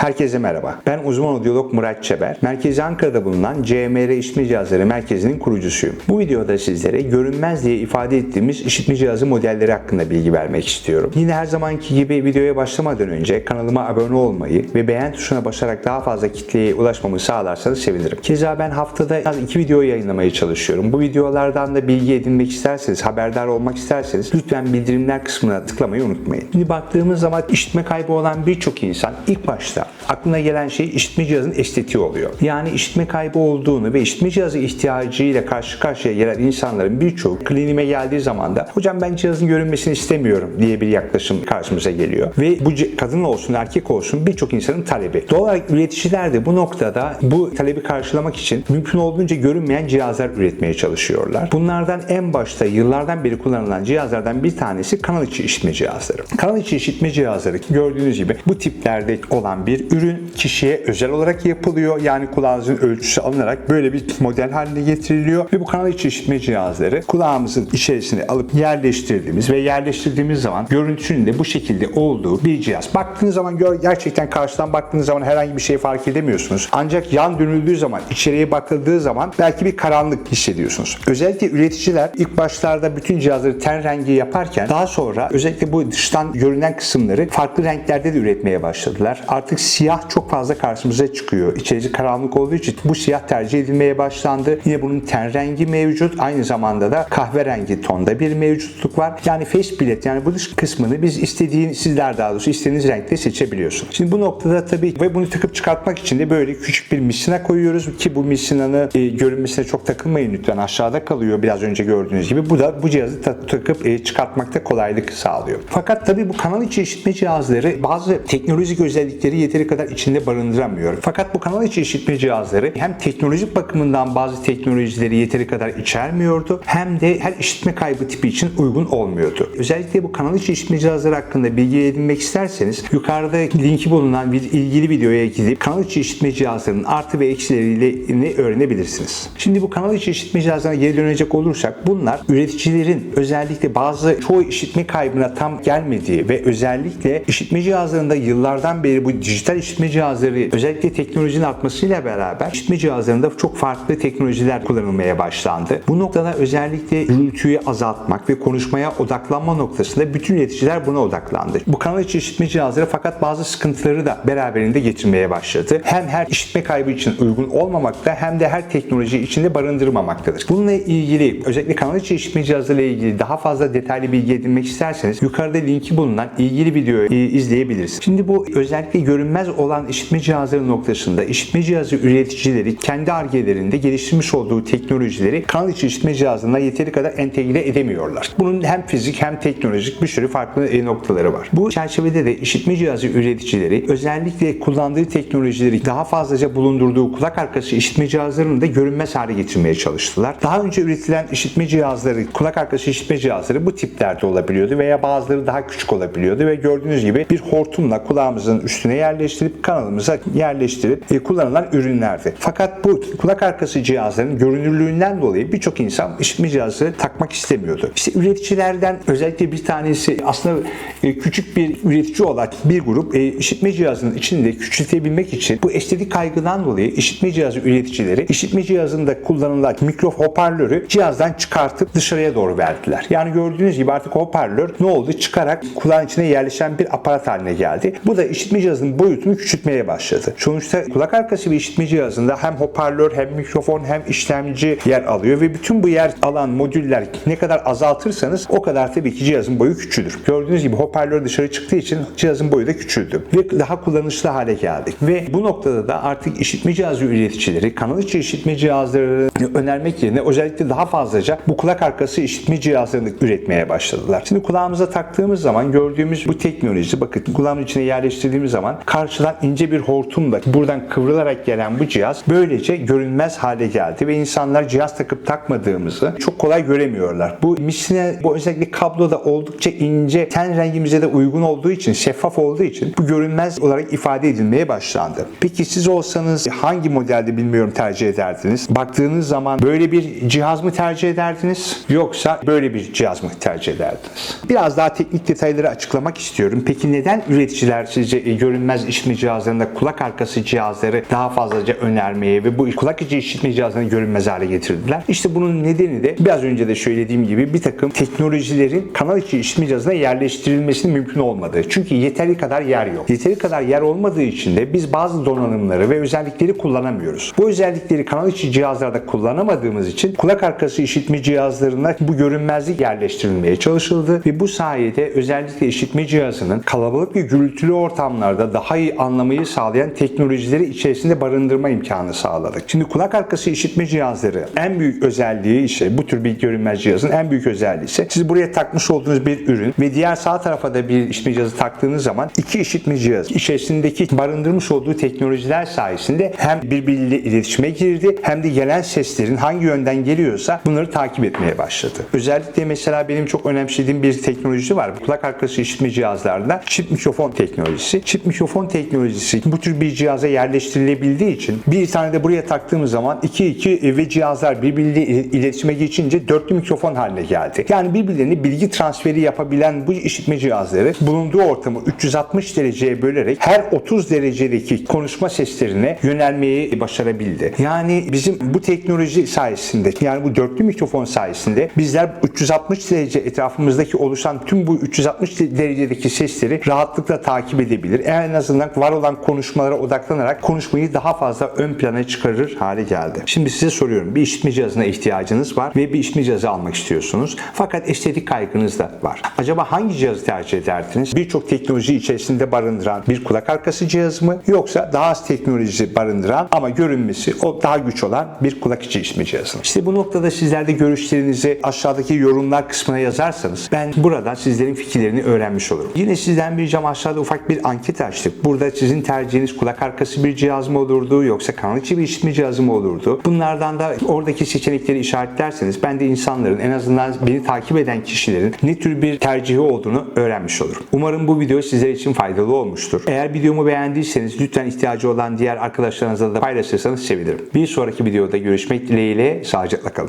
Herkese merhaba. Ben uzman odyolog Murat Çeber. Merkezi Ankara'da bulunan CMR İşitme Cihazları Merkezi'nin kurucusuyum. Bu videoda sizlere görünmez diye ifade ettiğimiz işitme cihazı modelleri hakkında bilgi vermek istiyorum. Yine her zamanki gibi videoya başlamadan önce kanalıma abone olmayı ve beğen tuşuna basarak daha fazla kitleye ulaşmamı sağlarsanız sevinirim. Keza ben haftada en az iki video yayınlamaya çalışıyorum. Bu videolardan da bilgi edinmek isterseniz, haberdar olmak isterseniz lütfen bildirimler kısmına tıklamayı unutmayın. Şimdi baktığımız zaman işitme kaybı olan birçok insan ilk başta aklına gelen şey işitme cihazının estetiği oluyor. Yani işitme kaybı olduğunu ve işitme cihazı ihtiyacıyla karşı karşıya gelen insanların birçoğu kliniğime geldiği zaman da hocam ben cihazın görünmesini istemiyorum diye bir yaklaşım karşımıza geliyor. Ve bu kadın olsun erkek olsun birçok insanın talebi. Doğal olarak üreticiler de bu noktada bu talebi karşılamak için mümkün olduğunca görünmeyen cihazlar üretmeye çalışıyorlar. Bunlardan en başta yıllardan beri kullanılan cihazlardan bir tanesi kanal içi işitme cihazları. Kanal içi işitme cihazları gördüğünüz gibi bu tiplerde olan bir ürün kişiye özel olarak yapılıyor. Yani kulağınızın ölçüsü alınarak böyle bir model haline getiriliyor ve bu kanal içi işitme cihazları kulağımızın içerisine alıp yerleştirdiğimiz ve yerleştirdiğimiz zaman görüntünün de bu şekilde olduğu bir cihaz. Baktığınız zaman gerçekten karşıdan baktığınız zaman herhangi bir şey fark edemiyorsunuz. Ancak yan dönüldüğü zaman, içeriye bakıldığı zaman belki bir karanlık hissediyorsunuz. Özellikle üreticiler ilk başlarda bütün cihazları ten rengi yaparken daha sonra özellikle bu dıştan görünen kısımları farklı renklerde de üretmeye başladılar. Artık siyah çok fazla karşımıza çıkıyor. İçerisi karanlık olduğu için bu siyah tercih edilmeye başlandı. Yine bunun ten rengi mevcut. Aynı zamanda da kahverengi tonda bir mevcutluk var. Yani face bilet yani bu dış kısmını biz istediğin sizler daha doğrusu istediğiniz renkte seçebiliyorsunuz. Şimdi bu noktada tabii ve bunu takıp çıkartmak için de böyle küçük bir misina koyuyoruz ki bu misinanı e, görünmesine çok takılmayın lütfen. Aşağıda kalıyor biraz önce gördüğünüz gibi. Bu da bu cihazı ta- takıp e, çıkartmakta kolaylık sağlıyor. Fakat tabii bu kanal içi işitme cihazları bazı teknolojik özellikleri yeteri kadar içinde barındıramıyor. Fakat bu kanal içi işitme cihazları hem teknolojik bakımından bazı teknolojileri yeteri kadar içermiyordu hem de her işitme kaybı tipi için uygun olmuyordu. Özellikle bu kanal içi işitme cihazları hakkında bilgi edinmek isterseniz yukarıda linki bulunan bir ilgili videoya gidip kanal içi işitme cihazlarının artı ve eksileriyle öğrenebilirsiniz. Şimdi bu kanal içi işitme cihazlarına geri dönecek olursak bunlar üreticilerin özellikle bazı çoğu işitme kaybına tam gelmediği ve özellikle işitme cihazlarında yıllardan beri bu dijital işitme cihazları özellikle teknolojinin artmasıyla beraber işitme cihazlarında çok farklı teknolojiler kullanılmaya başlandı. Bu noktada özellikle gürültüyü azaltmak ve konuşmaya odaklanma noktasında bütün üreticiler buna odaklandı. Bu kanal içi işitme cihazları fakat bazı sıkıntıları da beraberinde getirmeye başladı. Hem her işitme kaybı için uygun olmamakta hem de her teknoloji içinde barındırmamaktadır. Bununla ilgili özellikle kanal içi işitme cihazları ile ilgili daha fazla detaylı bilgi edinmek isterseniz yukarıda linki bulunan ilgili videoyu e, izleyebilirsiniz. Şimdi bu özellikle görünmez olan işitme cihazları noktasında işitme cihazı üreticileri kendi argelerinde geliştirmiş olduğu teknolojileri kanal içi işitme cihazına yeteri kadar entegre edemiyorlar. Bunun hem fizik hem teknolojik bir sürü farklı e, noktaları var. Bu çerçevede de işitme cihazı üreticileri özellikle kullandığı teknolojileri daha fazlaca bulundurduğu kulak arkası işitme cihazlarını da görünmez hale getirmeye çalıştılar. Daha önce üretilen işitme cihazları, kulak arkası işitme cihazları bu tiplerde olabiliyordu veya bazıları daha küçük olabiliyordu ve gördüğünüz gibi bir hortumla kulağımızın üstüne yerleştirip kanalımıza yerleştirip e, kullanılan ürünlerdi. Fakat bu kulak arkası cihazların görünürlüğünden dolayı birçok insan işitme cihazı takmak istemiyordu. İşte üreticilerden özellikle bir tanesi aslında e, küçük bir üretici olan bir grup e, işitme cihazının içinde küçültebilmek için bu estetik kaygıdan dolayı işitme cihazı üreticileri işitme cihazında kullanılan mikro hoparlörü cihazdan çıkartıp dışarıya doğru verdiler. Yani gördüğünüz gibi artık hoparlör ne oldu? Çıkarak kulağın içine yerleşen bir aparat haline geldi. Bu da işitme cihazının boyutunu küçültmeye başladı. Sonuçta kulak arkası bir işitme cihazında hem hoparlör hem mikrofon hem işlemci yer alıyor ve bütün bu yer alan modüller ne kadar azaltırsanız o kadar tabii ki cihazın boyu küçülür. Gördüğünüz gibi hoparlör dışarı çıktığı için cihazın boyu da küçüldü ve daha kullanışlı hale geldik. Ve bu noktada da artık işitme cihazı üreticileri kanal içi işitme cihazları önermek yerine özellikle daha fazlaca bu kulak arkası işitme cihazlarını üretmeye başladılar. Şimdi kulağımıza taktığımız zaman gördüğümüz bu teknoloji bakın kulağın içine yerleştirdiğimiz zaman karşıdan ince bir hortumla buradan kıvrılarak gelen bu cihaz böylece görünmez hale geldi ve insanlar cihaz takıp takmadığımızı çok kolay göremiyorlar. Bu misine bu özellikle kabloda oldukça ince ten rengimize de uygun olduğu için şeffaf olduğu için bu görünmez olarak ifade edilmeye başlandı. Peki siz olsanız hangi modelde bilmiyorum tercih ederdiniz? Baktığınız zaman böyle bir cihaz mı tercih ederdiniz yoksa böyle bir cihaz mı tercih ederdiniz? Biraz daha teknik detayları açıklamak istiyorum. Peki neden üreticiler sizce e, görünmez işitme cihazlarında kulak arkası cihazları daha fazlaca önermeye ve bu kulak içi işitme cihazlarını görünmez hale getirdiler. İşte bunun nedeni de biraz önce de söylediğim gibi bir takım teknolojilerin kanal içi işitme cihazına yerleştirilmesinin mümkün olmadığı. Çünkü yeteri kadar yer yok. Yeteri kadar yer olmadığı için de biz bazı donanımları ve özellikleri kullanamıyoruz. Bu özellikleri kanal içi cihazlarda kullanamadığımız için kulak arkası işitme cihazlarına bu görünmezlik yerleştirilmeye çalışıldı ve bu sayede özellikle işitme cihazının kalabalık ve gürültülü ortamlarda daha iyi anlamayı sağlayan teknolojileri içerisinde barındırma imkanı sağladık. Şimdi kulak arkası işitme cihazları en büyük özelliği ise bu tür bir görünmez cihazın en büyük özelliği ise siz buraya takmış olduğunuz bir ürün ve diğer sağ tarafa da bir işitme cihazı taktığınız zaman iki işitme cihazı içerisindeki barındırmış olduğu teknolojiler sayesinde hem birbiriyle iletişime girdi hem de gelen seslerin hangi yönden geliyorsa bunları takip etmeye başladı. Özellikle mesela benim çok önemsediğim bir teknoloji var. Kulak arkası işitme cihazlarında çift mikrofon teknolojisi. Çift mikrofon teknolojisi bu tür bir cihaza yerleştirilebildiği için bir tane de buraya taktığımız zaman iki iki ve cihazlar birbiriyle iletişime geçince dörtlü mikrofon haline geldi. Yani birbirlerine bilgi transferi yapabilen bu işitme cihazları bulunduğu ortamı 360 dereceye bölerek her 30 derecedeki konuşma seslerine yönelmeyi başarabildi. Yani bizim bu teknoloji sayesinde yani bu dörtlü mikrofon sayesinde bizler 360 derece etrafımızdaki oluşan tüm bu 360 derecedeki sesleri rahatlıkla takip edebilir. En azından var olan konuşmalara odaklanarak konuşmayı daha fazla ön plana çıkarır hale geldi. Şimdi size soruyorum. Bir işitme cihazına ihtiyacınız var ve bir işitme cihazı almak istiyorsunuz. Fakat estetik kaygınız da var. Acaba hangi cihazı tercih ederdiniz? Birçok teknoloji içerisinde barındıran bir kulak arkası cihaz mı? Yoksa daha az teknoloji barındıran ama görünmesi o daha güç olan bir kulak içi işitme cihazı mı? İşte bu noktada sizler de görüşlerinizi aşağıdaki yorumlar kısmına yazarsanız ben buradan sizlerin fikirlerini öğrenmiş olurum. Yine sizden bir cam aşağıda ufak bir anket açtık. Burada sizin tercihiniz kulak arkası bir cihaz mı olurdu yoksa kanal içi bir işitme cihazı mı olurdu? Bunlardan da oradaki seçenekleri işaretlerseniz ben de insanların en azından beni takip eden kişilerin ne tür bir tercihi olduğunu öğrenmiş olurum. Umarım bu video sizler için faydalı olmuştur. Eğer videomu beğendiyseniz lütfen ihtiyacı olan diğer arkadaşlarınızla da paylaşırsanız sevinirim. Bir sonraki videoda görüşmek dileğiyle sağlıcakla kalın.